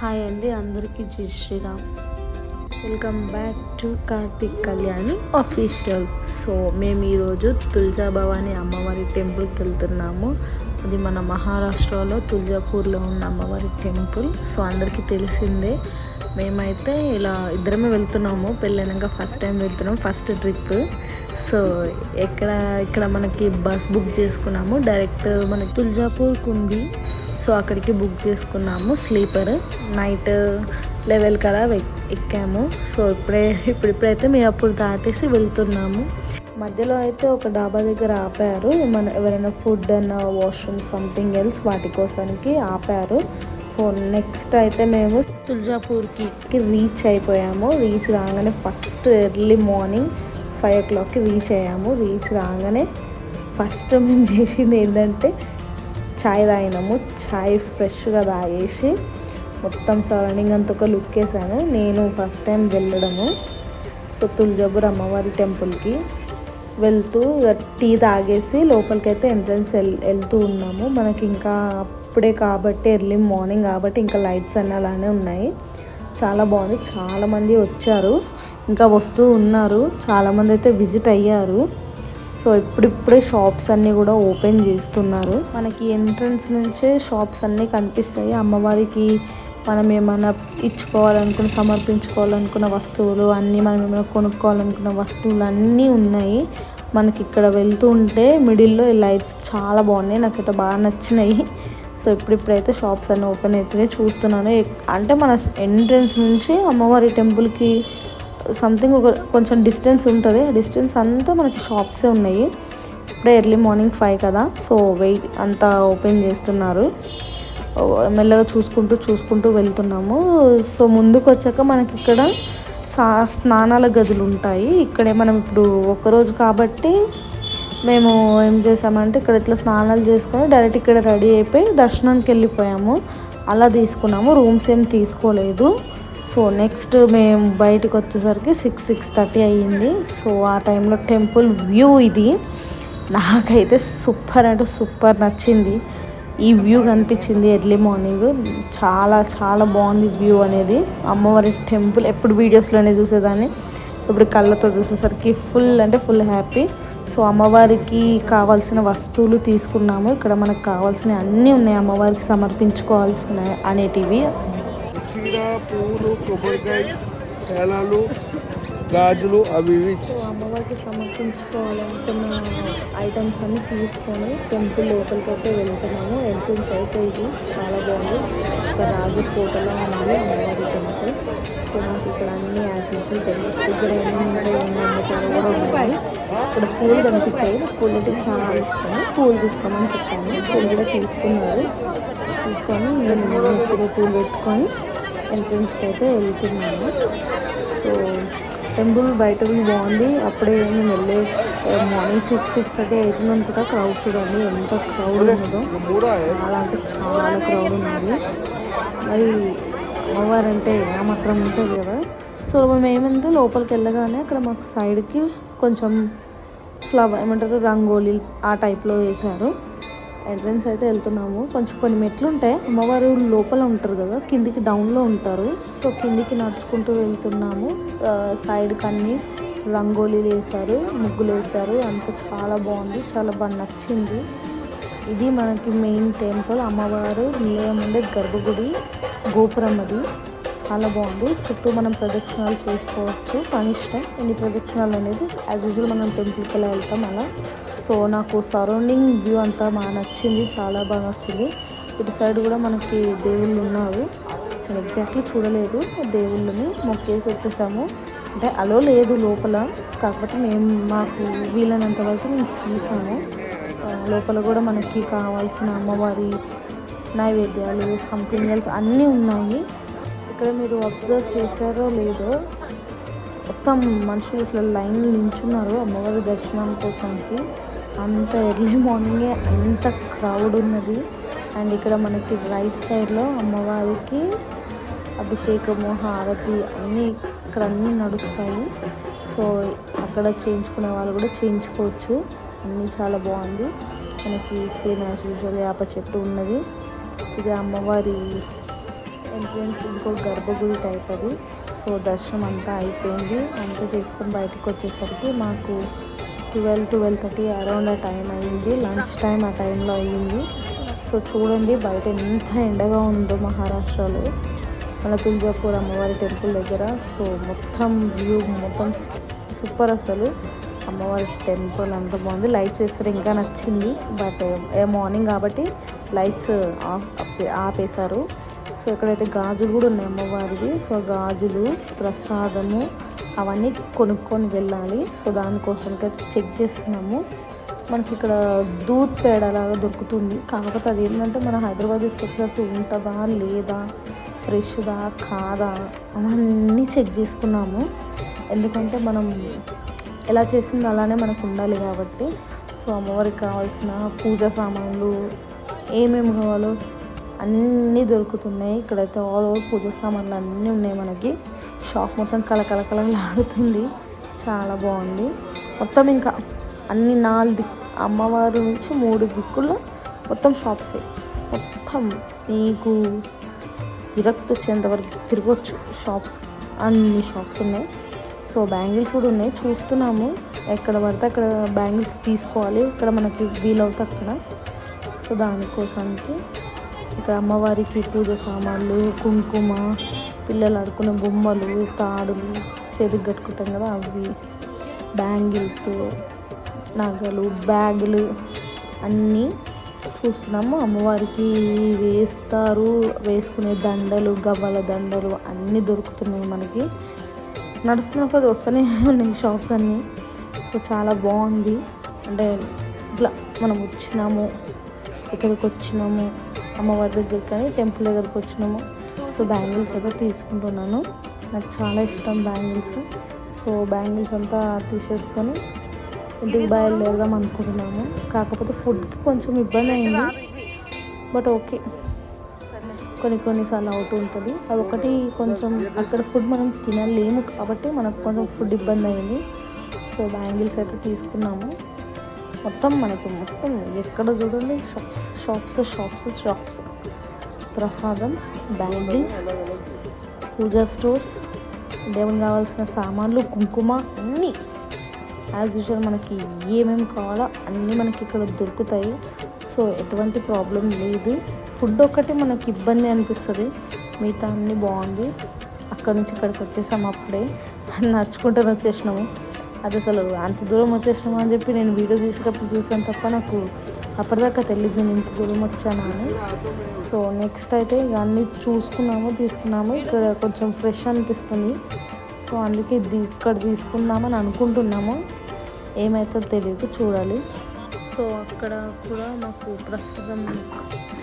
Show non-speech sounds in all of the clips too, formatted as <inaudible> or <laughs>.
Hi అండి అందరికీ జై Shriram. Welcome back to Karthik Kalyani official so మేము ఈరోజు తులజా భవాని అమ్మవారి టెంపుల్కి వెళ్తున్నాము. అది మన మహారాష్ట్రలో తులజాపూర్లో ఉన్న అమ్మవారి టెంపుల్ సో అందరికీ తెలిసిందే. మేమైతే ఇలా ఇద్దరమే వెళ్తున్నాము. పెళ్ళైనాక ఫస్ట్ టైం వెళ్తున్నాం. ఫస్ట్ ట్రిప్ సో ఎక్కడ ఇక్కడ మనకి బస్ బుక్ చేసుకున్నాము. డైరెక్ట్ మనకి తుల్జాపూర్కి ఉంది సో అక్కడికి బుక్ చేసుకున్నాము. స్లీపర్ నైట్ లెవెల్ కదా ఎక్కాము. సో ఇప్పుడే ఇప్పుడు ఇప్పుడైతే మేము అప్పుడు దాటేసి వెళ్తున్నాము. మధ్యలో అయితే ఒక డాబా దగ్గర ఆపారు. మన ఎవరైనా ఫుడ్ అన్న వాష్రూమ్ సంథింగ్ ఎల్స్ వాటి కోసానికి ఆపారు. సో నెక్స్ట్ అయితే మేము తులజాపూర్కి రీచ్ అయిపోయాము. రీచ్ కాగానే ఫస్ట్ ఎర్లీ మార్నింగ్ ఫైవ్ ఓ క్లాక్కి రీచ్ అయ్యాము. రీచ్ కాగానే ఫస్ట్ మేము చేసింది ఏంటంటే చాయ్ తాగినాము. చాయ్ ఫ్రెష్గా తాగేసి మొత్తం సరౌండింగ్ అంతా ఒక లుక్ వేసాను నేను ఫస్ట్ టైం వెళ్ళడము. సో తులజాపూర్ అమ్మవారి టెంపుల్కి వెళ్తూ టీ తాగేసి లోపలికి అయితే ఎంట్రన్స్ వెళ్ వెళ్తూ ఉన్నాము. మనకి ఇంకా ఇప్పుడే కాబట్టి ఎర్లీ మార్నింగ్ కాబట్టి ఇంకా లైట్స్ అన్నీ అలానే ఉన్నాయి. చాలా బాగుంది. చాలామంది వచ్చారు. ఇంకా వస్తూ ఉన్నారు. చాలామంది అయితే విజిట్ అయ్యారు. సో ఇప్పుడిప్పుడే షాప్స్ అన్నీ కూడా ఓపెన్ చేస్తున్నారు. మనకి ఎంట్రన్స్ నుంచే షాప్స్ అన్నీ కనిపిస్తాయి. అమ్మవారికి మనం ఏమైనా ఇచ్చుకోవాలనుకున్న సమర్పించుకోవాలనుకున్న వస్తువులు అన్నీ మనం ఏమైనా కొనుక్కోవాలనుకున్న వస్తువులు అన్నీ ఉన్నాయి. మనకి ఇక్కడ వెళ్తూ ఉంటే మిడిల్లో ఈ లైట్స్ చాలా బాగున్నాయి. నాకైతే బాగా నచ్చినాయి. సో ఇప్పుడిప్పుడైతే షాప్స్ అన్నీ ఓపెన్ అవుతున్నాయి. చూస్తున్నాను. అంటే మన ఎంట్రన్స్ నుంచి అమ్మవారి టెంపుల్కి సంథింగ్ ఒక కొంచెం డిస్టెన్స్ ఉంటుంది. డిస్టెన్స్ అంతా మనకి షాప్సే ఉన్నాయి. ఇప్పుడే ఎర్లీ మార్నింగ్ ఫైవ్ కదా. సో వెయిట్ అంతా ఓపెన్ చేస్తున్నారు. మెల్లగా చూసుకుంటూ చూసుకుంటూ వెళ్తున్నాము. సో ముందుకు వచ్చాక మనకి ఇక్కడ సా స్నానాల గదులు ఉంటాయి. ఇక్కడే మనం ఇప్పుడు ఒకరోజు కాబట్టి మేము ఏం చేసామంటే ఇక్కడ ఇట్లా స్నానాలు చేసుకొని డైరెక్ట్ ఇక్కడ రెడీ అయిపోయి దర్శనానికి వెళ్ళిపోయాము. అలా తీసుకున్నాము. రూమ్స్ ఏం తీసుకోలేదు. సో నెక్స్ట్ మేము బయటకు వచ్చేసరికి సిక్స్ సిక్స్ థర్టీ అయ్యింది. సో ఆ టైంలో టెంపుల్ వ్యూ ఇది. నాకైతే సూపర్ అంటే సూపర్ నచ్చింది. ఈ వ్యూ కనిపించింది ఎర్లీ మార్నింగ్. చాలా చాలా బాగుంది వ్యూ అనేది. అమ్మవారి టెంపుల్ ఎప్పుడు వీడియోస్లోనే చూసేదాన్ని. ఇప్పుడు కళ్ళతో చూసేసరికి ఫుల్ అంటే ఫుల్ హ్యాపీ. సో అమ్మవారికి కావాల్సిన వస్తువులు తీసుకున్నాము. ఇక్కడ మనకు కావాల్సిన అన్నీ ఉన్నాయి. అమ్మవారికి సమర్పించుకోవాల్సిన అనేటివి. చీర కొబ్బరికాయ గాజులు అవి ఇవి అమ్మవారికి సమర్పించుకోవాలనుకున్న ఐటమ్స్ అన్ని తీసుకొని టెంపుల్ లోపలికి అయితే వెళ్తున్నాము. ఎంట్రన్స్ అయితే ఇది చాలా బాగుంది. ఒక రాజు కోటలో ఉంది అమ్మవారి టెంపుల్ సో నాకు ఇక్కడ అన్ని యాజ్ యూజువల్ టెంపుల్స్ దగ్గర కూడా ఉన్నాయి. ఇక్కడ పూలు కనిపించాయి. పూలు అంటే చాలా ఇష్టం. పూలు తీసుకోమని చెప్పాను. పూలు కూడా తీసుకున్నారు. తీసుకొని నేను పూలు పెట్టుకొని ఎంట్రన్స్కి అయితే వెళ్తున్నాను. సో టెంపుల్ బయట వ్యూ బాగుంది. అప్పుడే మేము వెళ్ళే మార్నింగ్ సిక్స్ సిక్స్ థర్టీ అవుతుంది అనుకుంటా. క్రౌడ్ చూడండి ఎంత క్రౌడ్ ఉన్నదో. చాలా అంటే చాలా క్రౌడ్ ఉన్నది. మరి అమ్మవారు అంటే ఆ మాత్రం ఉంటుంది కదా. సో మేము ఏమంటే లోపలికి వెళ్ళగానే అక్కడ మాకు సైడ్కి కొంచెం ఫ్లవర్ ఏమంటారు రంగోలీ ఆ టైప్లో వేశారు. ఎంట్రన్స్ అయితే వెళ్తున్నాము. కొంచెం కొన్ని మెట్లు ఉంటాయి. అమ్మవారు లోపల ఉంటారు కదా కిందికి డౌన్లో ఉంటారు. సో కిందికి నడుచుకుంటూ వెళ్తున్నాము. సైడ్కి అన్ని రంగోలీలు వేశారు ముగ్గులు వేశారు. అంతా చాలా బాగుంది. చాలా బాగా నచ్చింది. ఇది మనకి మెయిన్ టెంపుల్ అమ్మవారు నిలయం ఉండే గర్భగుడి గోపురం అది. చాలా బాగుంది. చుట్టూ మనం ప్రదక్షిణాలు చేసుకోవచ్చు. మన ఇష్టం. ఎన్ని ప్రదక్షిణాలు అనేది యాజ్ యూజువల్ మనం టెంపుల్కి వెళ్ళి వెళ్తాం అలా సో నాకు సరౌండింగ్ వ్యూ అంతా బాగా నచ్చింది చాలా బాగా నచ్చింది. ఇటు సైడ్ కూడా మనకి దేవుళ్ళు ఉన్నారు. నేను ఎగ్జాక్ట్లీ చూడలేదు దేవుళ్ళని. మొక్కేసి వచ్చేసాము. అంటే అలో లేదు లోపల. కాకపోతే మేము మాకు వీలైనంత వరకు మేము తీసాము. లోపల కూడా మనకి కావాల్సిన అమ్మవారి నైవేద్యాలు సంథింగ్ ఎల్స్ అన్నీ ఉన్నాయి. ఇక్కడ మీరు అబ్జర్వ్ చేశారో లేదో మొత్తం మనుషులు ఇట్లా లైన్ నించున్నారు అమ్మవారి దర్శనం కోసానికి. అంత ఎర్లీ మార్నింగే అంత క్రౌడ్ ఉన్నది. అండ్ ఇక్కడ మనకి రైట్ సైడ్లో అమ్మవారికి అభిషేకము హారతి అన్నీ ఇక్కడ అన్నీ నడుస్తాయి. సో అక్కడ చేయించుకునే వాళ్ళు కూడా చేయించుకోవచ్చు. అన్నీ చాలా బాగుంది. మనకి సేమ్ యాజ్ యూజువల్ వేప చెట్టు ఉన్నది. ఇది అమ్మవారి ఎంట్రన్స్ ఇంకో గర్భగుడి టైప్ అది. సో దర్శనం అంతా అయిపోయింది. అంతా చేసుకొని బయటకు వచ్చేసరికి మాకు ట్వెల్వ్ ట్వెల్వ్ థర్టీ అరౌండ్ ఆ టైం అయ్యింది లంచ్ టైం ఆ టైంలో అయ్యింది. సో చూడండి బయట ఎంత ఎండగా ఉందో మహారాష్ట్రలో. మన తుల్జాపూర్ అమ్మవారి టెంపుల్ దగ్గర. సో మొత్తం వ్యూ మొత్తం సూపర్ అసలు. అమ్మవారి టెంపుల్ అంత బాగుంది. లైట్స్ వేస్తారు ఇంకా నచ్చింది. బట్ ఏ మార్నింగ్ కాబట్టి లైట్స్ ఆఫ్ ఆపేశారు. సో ఇక్కడైతే గాజులు కూడా ఉన్నాయి అమ్మవారివి సో గాజులు ప్రసాదము అవన్నీ కొనుక్కొని వెళ్ళాలి. సో దానికోసమైతే చెక్ చేస్తున్నాము. మనకి ఇక్కడ దూద్ పేడ లాగా దొరుకుతుంది. కాకపోతే అది ఏంటంటే మన హైదరాబాద్ తీసుకొచ్చినట్టు ఉంటుందా లేదా ఫ్రెష్దా కాదా అవన్నీ చెక్ చేసుకున్నాము. ఎందుకంటే మనం ఎలా చేసింది అలానే మనకు ఉండాలి కాబట్టి. సో అమ్మవారికి కావాల్సిన పూజా సామాన్లు ఏమేమి కావాలో అన్నీ దొరుకుతున్నాయి. ఇక్కడైతే ఆల్ ఓవర్ పూజ సామాన్లు అన్నీ ఉన్నాయి మనకి. షాప్ మొత్తం కలకలకలలాడుతుంది చాలా బాగుంది. మొత్తం ఇంకా అన్ని నాలుగు అమ్మవారు నుంచి మూడు దిక్కుల్లో మొత్తం షాప్సే మొత్తం మీకు విరక్తి వచ్చేంత వరకు తిరగచ్చు షాప్స్ అన్ని షాప్స్ ఉన్నాయి. సో బ్యాంగిల్స్ కూడా ఉన్నాయి. చూస్తున్నాము ఎక్కడ పడితే అక్కడ బ్యాంగిల్స్ తీసుకోవాలి. ఇక్కడ మనకి వీలవుతుంది అక్కడ. సో దానికోసానికి ఇక్కడ అమ్మవారికి పూజ సామాన్లు కుంకుమ పిల్లలు ఆడుకునే బొమ్మలు తాడులు చేతికి కట్టుకుంటాం కదా అవి బ్యాంగిల్స్ నగలు బ్యాగులు అన్నీ చూస్తున్నాము. అమ్మవారికి వేస్తారు వేసుకునే దండలు గవ్వల దండలు అన్నీ దొరుకుతున్నాయి మనకి. నడుస్తున్నప్పుడు వస్తూనే ఉన్నాయి షాప్స్ అన్నీ. చాలా బాగుంది. అంటే ఇట్లా మనం వచ్చినాము ఇక్కడికి వచ్చినాము అమ్మవారి దగ్గరికి కానీ టెంపుల్ దగ్గరికి వచ్చినాము. సో బ్యాంగిల్స్ అయితే తీసుకుంటున్నాను. నాకు చాలా ఇష్టం బ్యాంగిల్స్. సో బ్యాంగిల్స్ అంతా తీసేసుకొని ఇంటికి బయలుదేరదాం అనుకుంటున్నాము కాకపోతే ఫుడ్కి కొంచెం ఇబ్బంది అయింది. But okay. కొన్ని కొన్నిసార్లు అవుతూ ఉంటుంది. అది ఒకటి కొంచెం అక్కడ ఫుడ్ మనం తినలేము కాబట్టి మనకు కొంచెం ఫుడ్ ఇబ్బంది అయింది. సో బ్యాంగిల్స్ అయితే తీసుకున్నాము. మొత్తం మనకి మొత్తం ఎక్కడ చూడండి? Shops shops shops shops. ప్రసాదం బ్యాంగిల్స్ పూజా స్టోర్స్ దేవుని కావాల్సిన సామాన్లు కుంకుమ అన్నీ. యాజ్ యూజువల్ మనకి ఏమేమి కావాలో అన్నీ మనకి ఇక్కడ దొరుకుతాయి. సో ఎటువంటి ప్రాబ్లం లేదు. ఫుడ్ ఒకటి మనకి ఇబ్బంది అనిపిస్తుంది. మిగతా అన్నీ బాగుంది. అక్కడ నుంచి ఇక్కడికి వచ్చేసాం అప్పుడే. <laughs> నడుచుకుంటూ వచ్చేసినాము. అది అసలు అంత దూరం వచ్చేసినాము అని చెప్పి నేను వీడియో తీసేటప్పుడు చూసాను తప్ప నాకు అప్పటిదాకా తెలియదు నేను ఇంత దూరం వచ్చాను అని. సో నెక్స్ట్ అయితే ఇక అన్నీ చూసుకున్నాము తీసుకున్నాము. ఇక్కడ కొంచెం ఫ్రెష్ అనిపిస్తుంది. సో అందుకే ఇది ఇక్కడ తీసుకుందామని అనుకుంటున్నాము. ఏమైతే తెలియదు చూడాలి. సో అక్కడ కూడా మాకు ప్రస్తుతం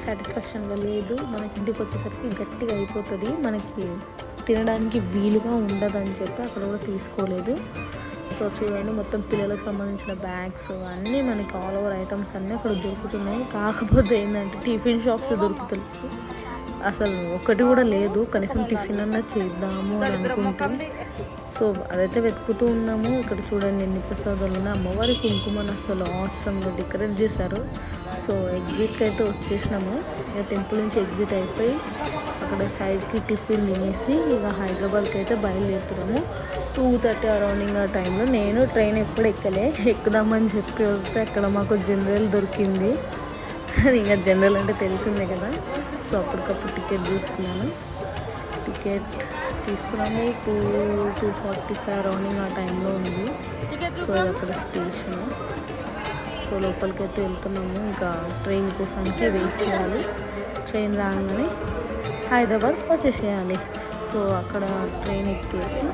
సాటిస్ఫాక్షన్గా లేదు. మనకి ఇంటికి వచ్చేసరికి గట్టిగా అయిపోతుంది. మనకి తినడానికి వీలుగా ఉండదని చెప్పి అక్కడ కూడా తీసుకోలేదు. సో చూడండి మొత్తం పిల్లలకు సంబంధించిన బ్యాగ్స్ అన్నీ మనకి ఆల్ ఓవర్ ఐటమ్స్ అన్నీ అక్కడ దొరుకుతున్నాయి. కాకపోతే ఏంటంటే టిఫిన్ షాప్స్ దొరుకుతున్నాయి. అసలు ఒకటి కూడా లేదు. కనీసం టిఫిన్ అన్నా చేద్దాము అని అనుకుంటే. సో అదైతే వెతుకుతూ ఉన్నాము. ఇక్కడ చూడండి ఎన్ని ప్రసాదాలు ఉన్నాయి. అమ్మవారి కుంకుమను అసలు ఆసంగా డెకరేట్ చేశారు. సో ఎగ్జిట్కి అయితే వచ్చేసినాము. ఇక టెంపుల్ నుంచి ఎగ్జిట్ అయిపోయి అక్కడ సైడ్కి టిఫిన్ తినేసి ఇక హైదరాబాద్కి అయితే బయలుదేరుతున్నాము. టూ థర్టీ అరౌండింగ్ ఆ టైంలో నేను ట్రైన్ ఎప్పుడు ఎక్కలే. ఎక్కుదామని చెప్పి వస్తే అక్కడ మాకు జనరల్ దొరికింది. <laughs> ఇంకా జనరల్ అంటే తెలిసిందే కదా. సో అప్పటికప్పుడు టికెట్ తీసుకున్నాను. టికెట్ తీసుకున్నాము two two forty five rounding ఆ టైంలో ఉంది. సో ఇది అక్కడ స్టేషన్. సో లోపలికి అయితే వెళ్తున్నాము. ఇంకా ట్రైన్ కోసానికి వెయిట్ చేయాలి. ట్రైన్ రాగానే హైదరాబాద్ వచ్చేసేయాలి సో అక్కడ ట్రైన్ ఎక్కేసి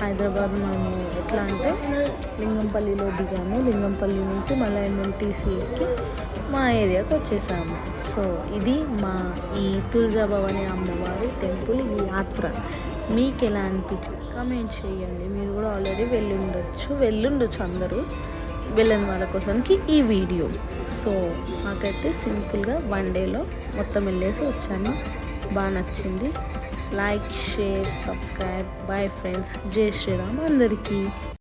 హైదరాబాద్ మేము ఎట్లా అంటే లింగంపల్లిలో దిగాము. లింగంపల్లి నుంచి మళ్ళీ ఎంఎల్టీసీ ఎక్కి మా ఏరియాకి వచ్చేసాము. సో ఇది మా ఈ తులజాభవాని అమ్మవారి టెంపుల్ యాత్ర. మీకు ఎలా అనిపించింది కామెంట్ చేయండి. మీరు కూడా ఆల్రెడీ వెళ్ళి ఉండొచ్చు వెళ్ళుండొచ్చు అందరూ. వెళ్ళని వాళ్ళ కోసానికి ఈ వీడియో. సో మాకైతే సింపుల్గా వన్ డేలో మొత్తం వెళ్ళేసి వచ్చాను. బాగా నచ్చింది. Like share subscribe. Bye friends. జై శ్రీరామ్ అందరికీ.